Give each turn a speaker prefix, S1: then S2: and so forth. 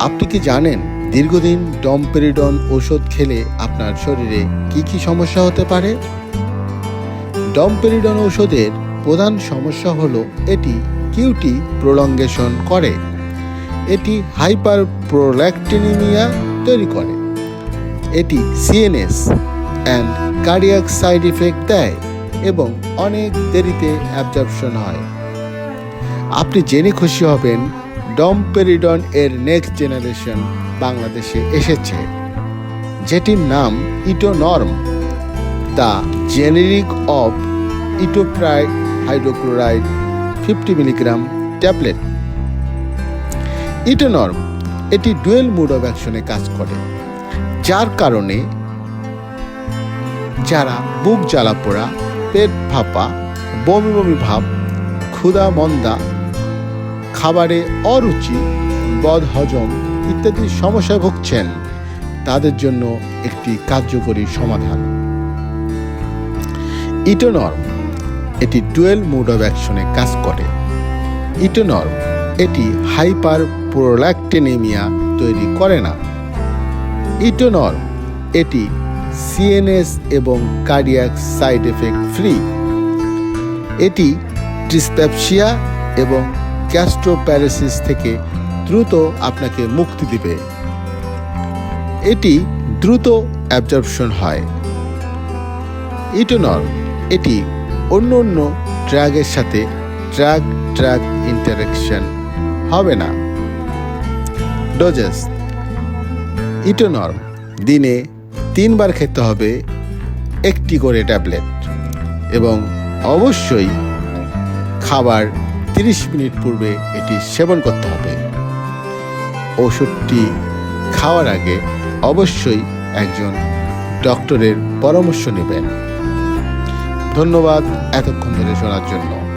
S1: আপনি কি জানেন দীর্ঘদিন ডমপেরিডন ওষুধ খেলে আপনার শরীরে কি কি সমস্যা হতে পারে? ডমপেরিডন ওষুধের প্রধান সমস্যা হলো এটি কিউটি প্রলঙ্গেশন করে। এটি হাইপার প্রোল্যাক্টিনিমিয়া তৈরি করে। এটি CNS and cardiac side effect দেয় এবং অনেক দেরিতে অ্যাবজর্পশন হয়। আপনি জেনে খুশি হবেন ডমপেরিডন এর নেক্সট জেনারেশন বাংলাদেশে এসেছে, যেটির নাম Etonorm. The generic of itopride hydrochloride fifty milligram tablet. Etonorm এটি ডুয়েল মুড অফ অ্যাকশনে কাজ করে, যার কারণে যারা বুক জ্বালা পোড়া, পেট ফাঁপা, বমি বমি ভাব, ক্ষুধা মন্দা খাবারে অরুচি বদ হজম ইত্যাদি সমস্যায় ভুগছেন। তাদের জন্য একটি কার্যকরী সমাধান। ইটোনর্ম, এটি ডুয়েল মুড অফ অ্যাকশনে কাজ করে। ইটোনর্ম, এটি হাইপার প্রোল্যাক্টেনেমিয়া তৈরি করে না। ইটোনর্ম, এটি সিএনএস এবং কার্ডিয়াক সাইড এফেক্ট ফ্রি। এটি ডিসপ্যাপসিয়া এবং গ্যাস্ট্রোপ্যারাসিস থেকে দ্রুত আপনাকে মুক্তি দিবে। এটি দ্রুত অ্যাবজর্পশন হয়। ইটোনর এটি অন্য অন্য ড্রাগের সাথে ড্রাগ ড্রাগ ইন্টারাকশন হবে না। ডোজেস ইটোনর দিনে তিনবার খেতে হবে একটি করে ট্যাবলেট এবং অবশ্যই খাবার তিরিশ মিনিট পূর্বে এটি সেবন করতে হবে। ওষুধটি খাওয়ার আগে অবশ্যই একজন ডক্টরের পরামর্শ নেবেন। ধন্যবাদ এতক্ষণ ধরে শোনার জন্য।